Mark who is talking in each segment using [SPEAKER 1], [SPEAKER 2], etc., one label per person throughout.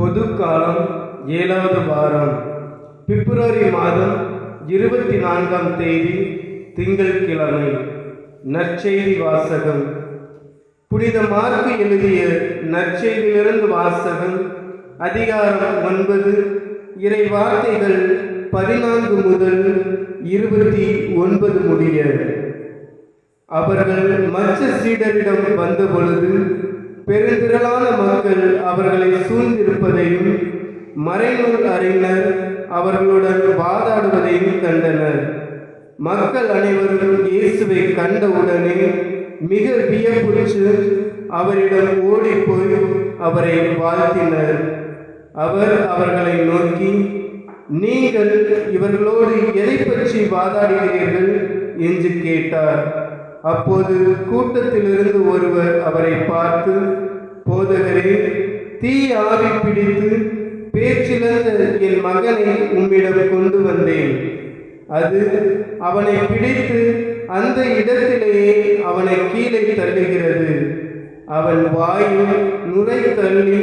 [SPEAKER 1] பொது காலம் ஏழாவது வாரம். பிப்ரவரி மாதம் இருபத்தி நான்காம் தேதி திங்கட்கிழமை நற்செய்தி வாசகம். புனித மார்க்கு எழுதிய நற்செய்தியிலிருந்து வாசகம் அதிகாரம் ஒன்பது இறை வார்த்தைகள் பதினான்கு முதல் இருபத்தி ஒன்பது முடிய. அவர்கள் மற்ற சீடரிடம் வந்தபொழுது பெருந்திரளான மக்கள் அவர்களை சூழ்ந்திருப்பதையும் மறைநூல் அறிஞர் அவர்களுடன் வாதாடுவதையும் கண்டனர். மக்கள் அனைவரும் இயேசுவை கண்டவுடனே மிக வியப்புற்று அவரிடம் ஓடிப்போய் அவரை வாழ்த்தினர். அவர் அவர்களை நோக்கி நீங்கள் இவர்களோடு எதை பற்றி வாதாடுகிறீர்கள்? என்று கேட்டார். அப்போது கூட்டத்திலிருந்து ஒருவர் அவரை பார்த்து போதகரே தீ ஆவி பிடித்து பேச்சிழந்த என் மகனை உம்மிடம் கொண்டு வந்தேன். அது அவனை பிடித்து அந்த இடத்திலேயே அவனை கீழே தள்ளுகிறது. அவன் வாயில் நுரை தள்ளி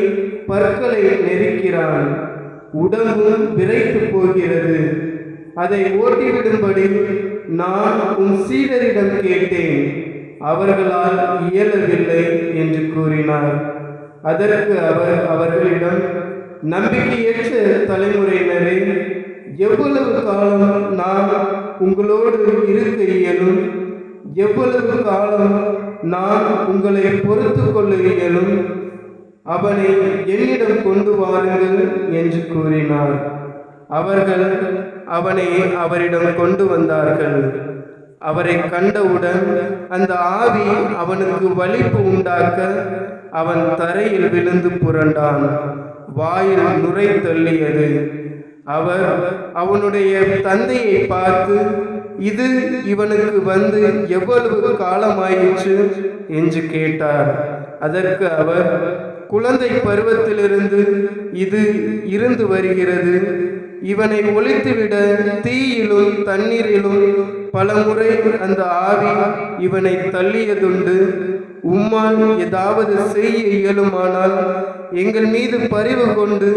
[SPEAKER 1] பற்களை நெருக்கிறான். உடம்பும் விரைத்து போகிறது. அதை ஓட்டிவிடும்படி நான் உன் சீடரிடம் கேட்டேன் அவர்களால் இயலவில்லை என்று கூறினார். அதற்கு அவர் அவர்களிடம் நம்பிக்கையற்ற தலைமுறையினரே எவ்வளவு காலம் நான் உங்களோடு இருக்க இயலும் எவ்வளவு காலம் நான் உங்களை பொறுத்து கொள்ள இயலும் அவனை என்னிடம் கொண்டு வாருங்கள் என்று கூறினார். அவர்கள் அவனை அவரிடம் கொண்டு வந்தார்கள். அவரை கண்டவுடன் அந்த ஆவி அவனுக்கு வலிப்பு உண்டாக்க அவன் தரையில் விழுந்து புரண்டான். வாயில் நுரை தள்ளியது. அவர் அவனுடைய தந்தையை பார்த்து இது இவனுக்கு வந்து எவ்வளவு காலமாயிற்று? என்று கேட்டார். அதற்கு அவர் குழந்தை பருவத்திலிருந்து இது இருந்து வருகிறது. இவனை ஒழித்துவிட தீயிலும் தண்ணீரிலும் பலமுறை அந்த ஆவி இவனை தள்ளியதுண்டு. உம்மால் ஏதாவது செய்ய இயலுமானால் எங்கள் மீது பரிவு கொண்டு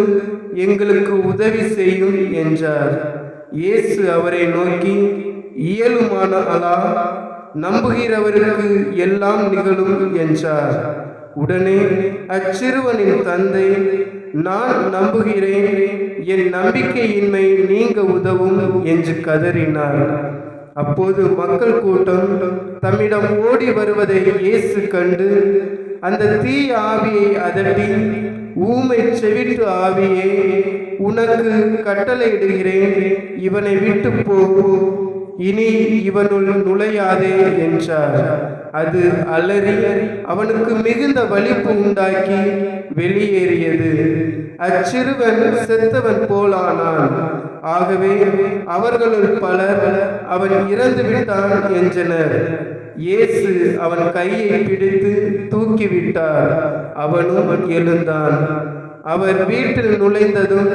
[SPEAKER 1] எங்களுக்கு உதவி செய்யும் என்றார். இயேசு அவரை நோக்கி இயலுமானாலா நம்புகிறவருக்கு எல்லாம் நிகழும் என்றார். உடனே அச்சிறுவனின் தந்தை நான் நம்புகிறேன். என் நம்பிக்கையின்மை நீங்க உதவும் என்று கதறினார். அப்போது மக்கள் கூட்டம் தம்மிடம் ஓடி வருவதை இயேசு கண்டு அந்த தீ ஆவியை அதட்டி ஊமை செவிட்டு ஆவியே உனக்கு கட்டளையிடுகிறேன் இவனை விட்டு போகும் இனி இவனுள் நுழையாதே என்றார். அது அலறி அவனுக்கு மிகுந்த வலிப்பு உண்டாக்கி வெளியேறியது. அச்சிறுவன் செத்தவன் போலானான். ஆகவே அவர்களுள் பலர் அவன் இறந்து விட்டான் என்றனர். இயேசு அவன் கையை பிடித்து தூக்கிவிட்டார். அவனும் எழுந்தான். அவர் வீட்டில் நுழைந்ததும்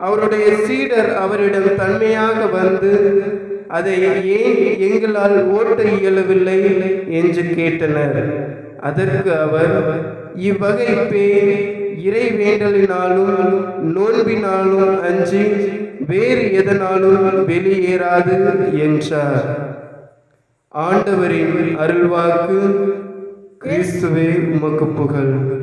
[SPEAKER 1] அவருடைய சீடர் அவரிடம் தன்மையாக வந்து அதை ஏன் எங்களால் ஓட்ட இயலவில்லை? என்று கேட்டனர். அதற்கு அவர் இவ்வகை பேர் இறை வேண்டலினாலும் நோன்பினாலும் அஞ்சி வேறு எதனாலும் வெளியேறாது என்றார். ஆண்டவரின் அருள்வாக்கு கிறிஸ்துவே உமக்கு புகழ்.